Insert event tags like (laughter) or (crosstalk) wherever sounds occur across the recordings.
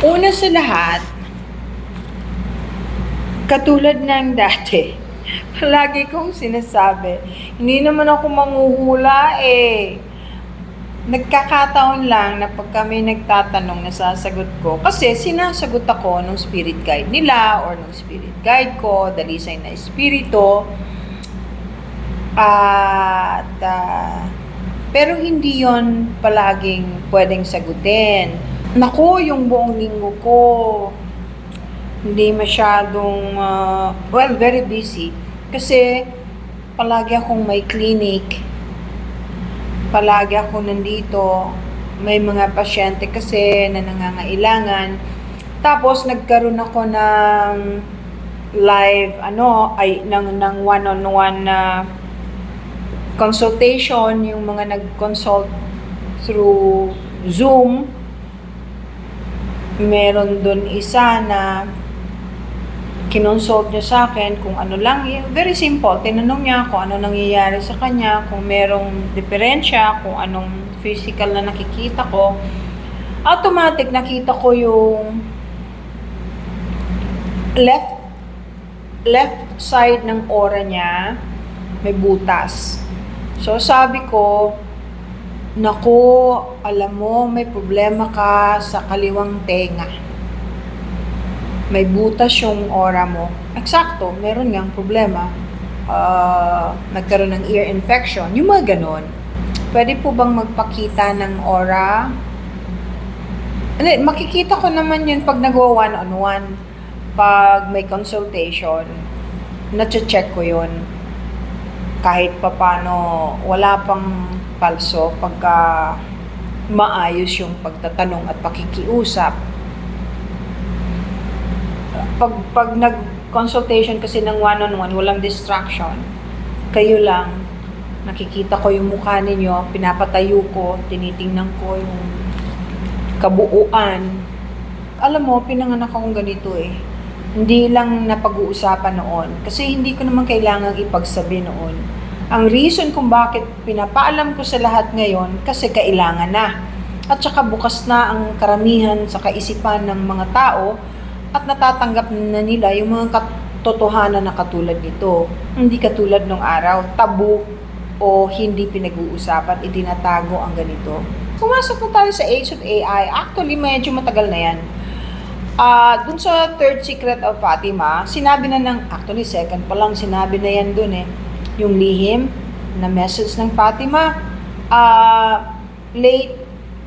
Una sa lahat, katulad ng dati, (laughs) palagi kong sinasabi, hindi naman ako manghuhula eh. Nagkakataon lang na pag kami nagtatanong, nasasagot ko. Kasi sinasagot ako ng spirit guide nila or ng spirit guide ko, dalisay na espiritu. At, ah, pero hindi yon palaging pwedeng sagutin. Naku, yung buong linggo ko, hindi masyadong, ah, well, very busy. Kasi, palagi akong may clinic. Palagi ako nandito. May mga pasyente kasi na nangangailangan. Tapos, nagkaroon ako ng live, ano, ay, ng, ng one-on-one na consultation, yung mga nag-consult through Zoom. Meron doon isa na kinonsult niya sa akin kung ano lang, very simple. Tinanong niya kung ano nangyayari sa kanya, kung merong diferensya, kung anong physical na nakikita ko. Automatic nakita ko yung left left side ng aura niya may butas. So sabi ko, Naku, alam mo, may problema ka sa kaliwang tenga. May butas yung aura mo. Eksakto, meron ngang problema. Ah, nagkaroon ng ear infection. Yung mga ganon. Pwede po bang magpakita ng aura? Hindi, makikita ko naman yun pag nagawa one-on-one. Pag may consultation, na-check ko yun. Kahit papano, wala pang palso pagka maayos yung pagtatanong at pakikiusap. Pag, pag nag-consultation kasi ng one-on-one, walang distraction. Kayo lang, nakikita ko yung mukha ninyo, pinapatayo ko, tinitingnan ko yung kabuuan. Alam mo, pinanganak akong ganito eh. Hindi lang napag-uusapan noon. Kasi hindi ko naman kailangang ipagsabi noon. Ang reason kung bakit pinapaalam ko sa lahat ngayon, kasi kailangan na. At saka bukas na ang karamihan sa kaisipan ng mga tao at natatanggap na nila yung mga katotohanan na katulad nito. Hindi katulad nung araw, tabu o hindi pinag-uusapan, itinatago ang ganito. Pumasok na tayo sa age of AI. Actually, medyo matagal na yan. Ah, dun sa third secret of Fatima, sinabi na ng, actually second pa lang, sinabi na yan dun eh, yung lihim na message ng Fatima. Ah, late,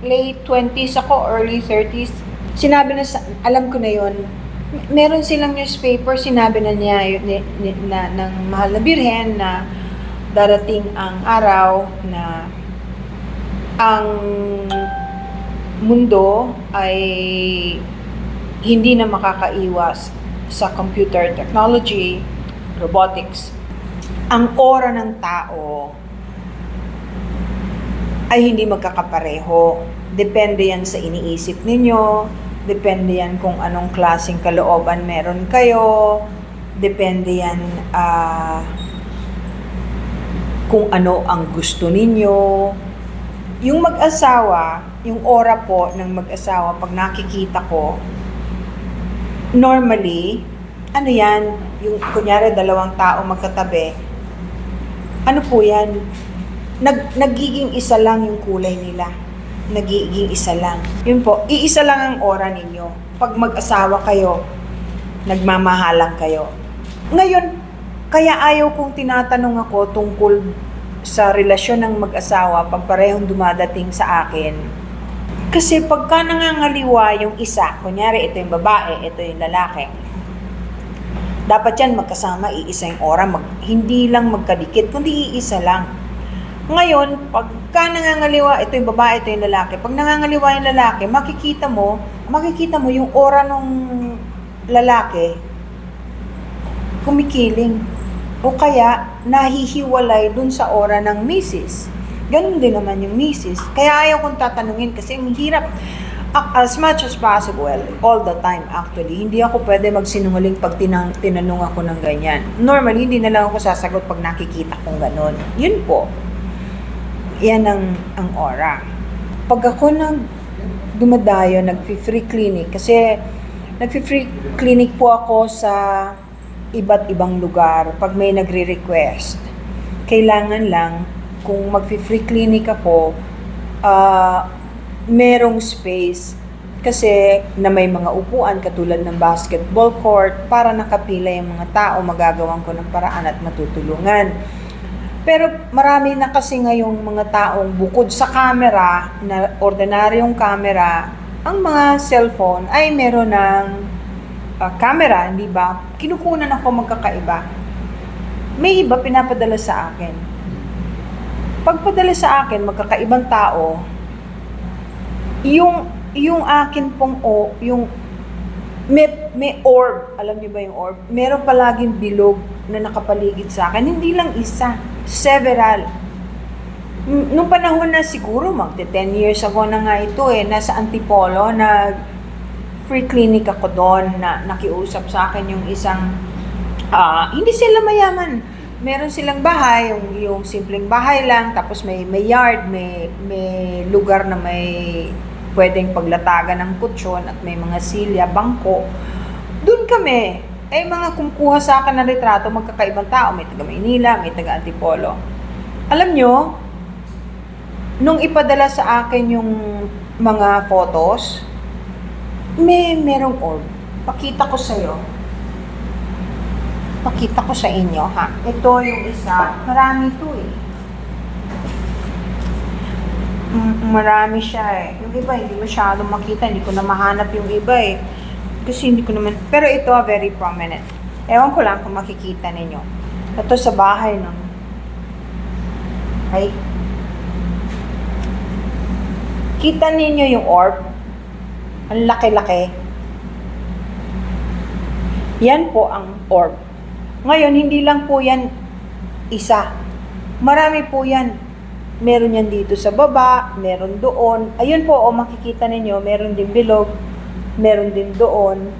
late 20s ako, early 30s. Sinabi na, sa, alam ko na yon meron silang newspaper, sinabi na niya ni, ni- na, ng mahal na birhen na darating ang araw na ang mundo ay hindi na makakaiwas sa computer technology, robotics. Ang ora ng tao ay hindi magkakapareho. Depende yan sa iniisip ninyo, depende yan kung anong klaseng kalooban meron kayo, depende yan ah, kung ano ang gusto ninyo. Yung mag-asawa, yung aura po ng mag-asawa, pag nakikita ko, normally, ano yan, yung kunyari dalawang tao magkatabi, ano po yan, nag, nagiging isa lang yung kulay nila. Nagiging isa lang. Yun po, iisa lang ang aura ninyo. Pag mag-asawa kayo, nagmamahalang kayo. Ngayon, kaya ayaw kong tinatanong ako tungkol sa relasyon ng mag-asawa pag parehong dumadating sa akin. Kasi pagka nangangaliwa yung isa, kunyari ito yung babae, ito yung lalaki, dapat yan magkasama, iisa yung aura, mag, hindi lang magkadikit, kundi iisa lang. Ngayon, pagka nangangaliwa, ito yung babae, ito yung lalaki. Pag nangangaliwa yung lalaki, makikita mo, makikita mo yung aura ng lalaki, kumikiling. O kaya, nahihiwalay dun sa aura ng misis. Ganun din naman yung misis. Kaya ayaw kong tatanungin kasi ang hirap. As much as possible, all the time actually, hindi ako pwede magsinungaling pag tinang, tinanong ako ng ganyan. Normally, hindi na lang ako sasagot pag nakikita kong ganun. Yun po. Yan ang, ang aura. Pag ako nag dumadayo, nag-free clinic. Kasi nag-free clinic po ako sa iba't ibang lugar pag may nagre-request. Kailangan lang, kung mag-free clinic ako, ah, merong space kasi na may mga upuan katulad ng basketball court para nakapila yung mga tao, magagawan ko ng paraan at matutulungan. Pero marami na kasi ngayong mga taong bukod sa camera, na ordinaryong camera, ang mga cellphone ay meron ng ah, camera, hindi ba? Kinukunan ako magkakaiba. May iba pinapadala sa akin. Pagpadala sa akin, magkakaibang tao, yung yung akin pong o, yung may, may orb, alam niyo ba yung orb? Meron palaging bilog na nakapaligid sa akin. Hindi lang isa, several. Nung panahon na siguro, magte 10 years ago na nga ito eh, nasa Antipolo, nag free clinic ako doon na nakiusap sa akin yung isang, ah, hindi sila mayaman. Meron silang bahay, yung, yung simpleng bahay lang, tapos may, may yard, may, may lugar na may pwedeng paglatagan ng kutsyon at may mga silya, bangko. Doon kami, eh mga kumukuha sa akin ng retrato, magkakaibang tao, may taga Maynila, may taga Antipolo. Alam nyo, nung ipadala sa akin yung mga photos, may merong orb. Pakita ko sa'yo. Pakita ko sa inyo, ha? Ito yung isa. Marami to eh. Marami siya eh. Yung iba, hindi masyadong makita. Hindi ko na mahanap yung iba eh. Kasi hindi ko naman... Pero ito, ah, very prominent. Ewan ko lang kung makikita ninyo. Ito sa bahay ng... Ay. Kita ninyo yung orb? Ang laki-laki. Yan po ang orb. Ngayon, hindi lang po yan isa. Marami po yan. Meron yan dito sa baba, meron doon. Ayun po, o makikita ninyo, meron din bilog, meron din doon.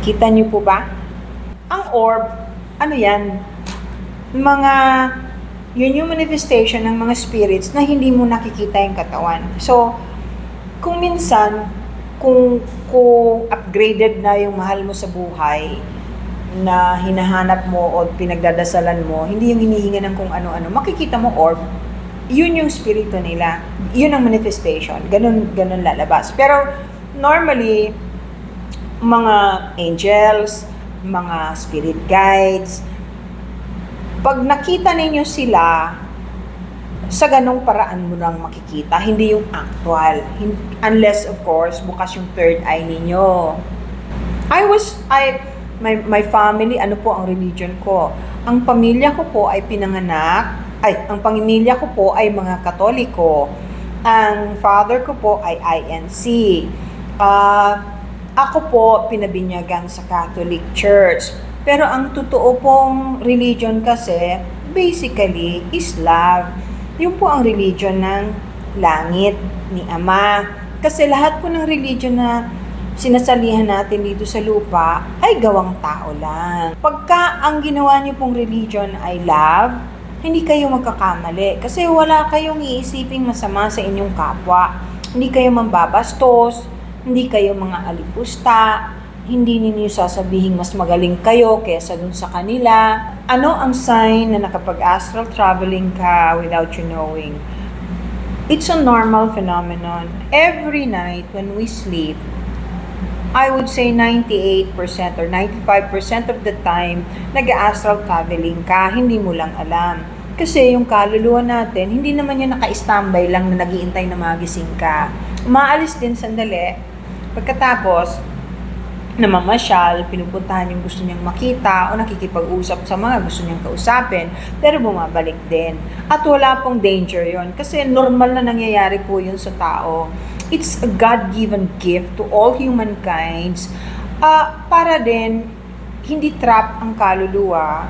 Kita niyo po ba? Ang orb, ano yan? Mga, yun yung manifestation ng mga spirits na hindi mo nakikita yung katawan. So, kung minsan, kung, kung upgraded na yung mahal mo sa buhay, na hinahanap mo o pinagdadasalan mo, hindi yung hinihinga ng kung ano-ano, makikita mo orb, yun yung spirito nila. Yun ang manifestation. Ganun, ganun lalabas. Pero, normally, mga angels, mga spirit guides, pag nakita ninyo sila, sa ganong paraan mo lang makikita, hindi yung actual. Unless, of course, bukas yung third eye ninyo. I was, I, my, my family, ano po ang religion ko? Ang pamilya ko po ay pinanganak, ay, ang pamilya ko po ay mga katoliko. Ang father ko po ay INC. Ah, ako po pinabinyagan sa Catholic Church. Pero ang totoo pong religion kasi, basically, is love. Yun po ang religion ng langit ni Ama. Kasi lahat po ng religion na sinasalihan natin dito sa lupa ay gawang tao lang. Pagka ang ginawa niyo pong religion ay love, hindi kayo magkakamali. Kasi wala kayong iisiping masama sa inyong kapwa. Hindi kayo mambabastos, hindi kayo mga alipusta, hindi ninyo sasabihin mas magaling kayo kaysa dun sa kanila. Ano ang sign na nakapag-astral traveling ka without you knowing? It's a normal phenomenon. Every night when we sleep, I would say 98% or 95% of the time, nag-astral traveling ka, hindi mo lang alam. Kasi yung kaluluwa natin, hindi naman yan naka-standby lang na nagiintay na magising ka. Umaalis din sandali. Pagkatapos, namamasyal, pinupuntahan yung gusto niyang makita o nakikipag-usap sa mga gusto niyang kausapin, pero bumabalik din. At wala pong danger yon kasi normal na nangyayari po yun sa tao. It's a God-given gift to all humankinds ah, para din hindi trap ang kaluluwa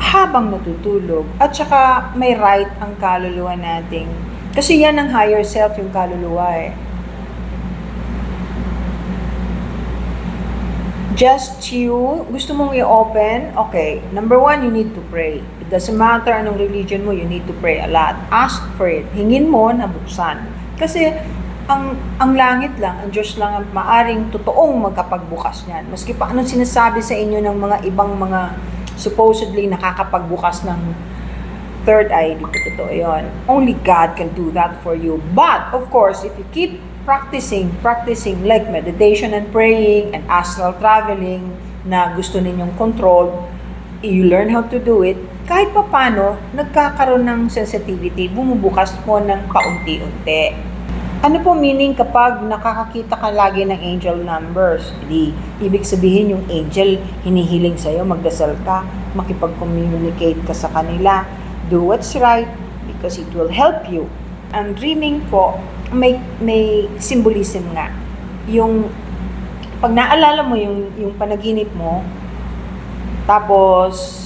habang natutulog. At saka may right ang kaluluwa nating. Kasi yan ang higher self yung kaluluwa eh. Just you, gusto mong i-open, okay, number one, you need to pray. It doesn't matter anong religion mo, you need to pray a lot. Ask for it. Hingin mo na buksan. Kasi, ang ang langit lang, ang Diyos lang ang maaring totoong magkapagbukas niyan. Maski pa anong sinasabi sa inyo ng mga ibang mga supposedly nakakapagbukas ng third eye, di po totoo yun. Only God can do that for you. But, of course, if you keep practicing, practicing like meditation and praying and astral traveling na gusto ninyong control, you learn how to do it, kahit pa paano, nagkakaroon ng sensitivity, bumubukas po ng paunti-unti. Ano po meaning kapag nakakakita ka lagi ng angel numbers? Di, ibig sabihin yung angel hinihiling sa'yo, magdasal ka, makipag-communicate ka sa kanila, do what's right because it will help you. Ang dreaming po, may, may symbolism nga. Yung, pag naalala mo yung, yung panaginip mo, tapos,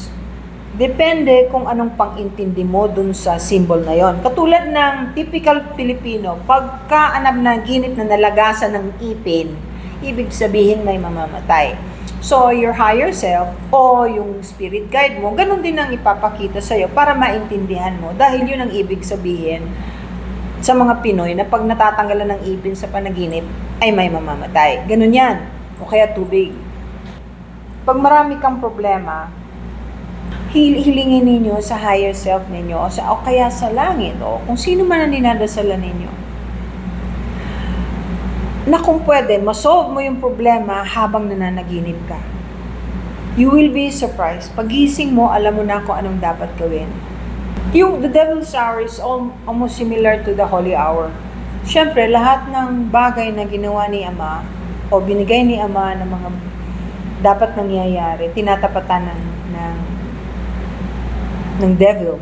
depende kung anong pang-intindi mo dun sa symbol na yon. Katulad ng typical Filipino, pagka anab na ginip na nalagasan ng ipin, ibig sabihin may mamamatay. So, your higher self o yung spirit guide mo, ganun din ang ipapakita sa'yo para maintindihan mo. Dahil yun ang ibig sabihin sa mga Pinoy na pag natatanggalan ng ipin sa panaginip, ay may mamamatay. Ganun yan. O kaya tubig. Pag marami kang problema, hil- hilingin ninyo sa higher self ninyo o, sa, o kaya sa langit o kung sino man ang dinadasalan ninyo na kung pwede, masolve mo yung problema habang nananaginip ka. You will be surprised. Pagising mo, alam mo na kung anong dapat gawin. Yung the devil's hour is al- almost similar to the holy hour. Siyempre, lahat ng bagay na ginawa ni Ama o binigay ni Ama ng mga dapat nangyayari, tinatapatan ng, ng ng devil.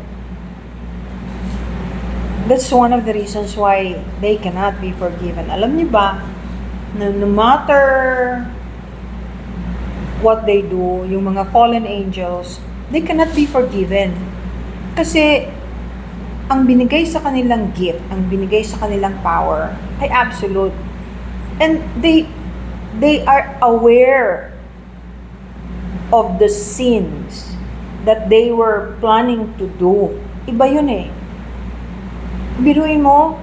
That's one of the reasons why they cannot be forgiven. Alam niyo ba, na no matter what they do, yung mga fallen angels, they cannot be forgiven. Kasi ang binigay sa kanilang gift, ang binigay sa kanilang power ay absolute. And they they are aware of the sins that they were planning to do. Iba yun eh. Biruin mo,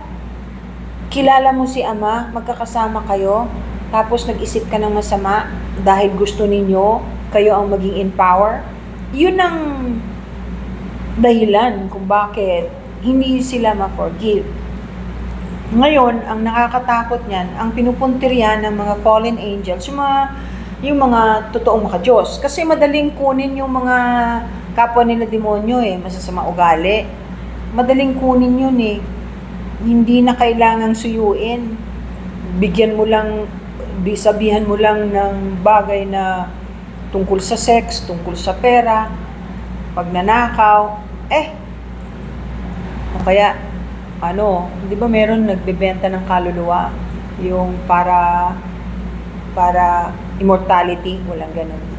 kilala mo si Ama, magkakasama kayo, tapos nag-isip ka ng masama dahil gusto ninyo, kayo ang maging in power. Yun ang dahilan kung bakit hindi sila ma-forgive. Ngayon, ang nakakatakot niyan, ang pinupuntiryan ng mga fallen angels, yung mga yung mga totoong makajos. Kasi madaling kunin yung mga kapwa nila demonyo eh, masasama ugali. Madaling kunin yun eh. Hindi na kailangang suyuin. Bigyan mo lang, bi- sabihan mo lang ng bagay na tungkol sa sex, tungkol sa pera, pagnanakaw, eh, o kaya, ano, di ba meron nagbebenta ng kaluluwa, yung para, para immortality, walang ganun.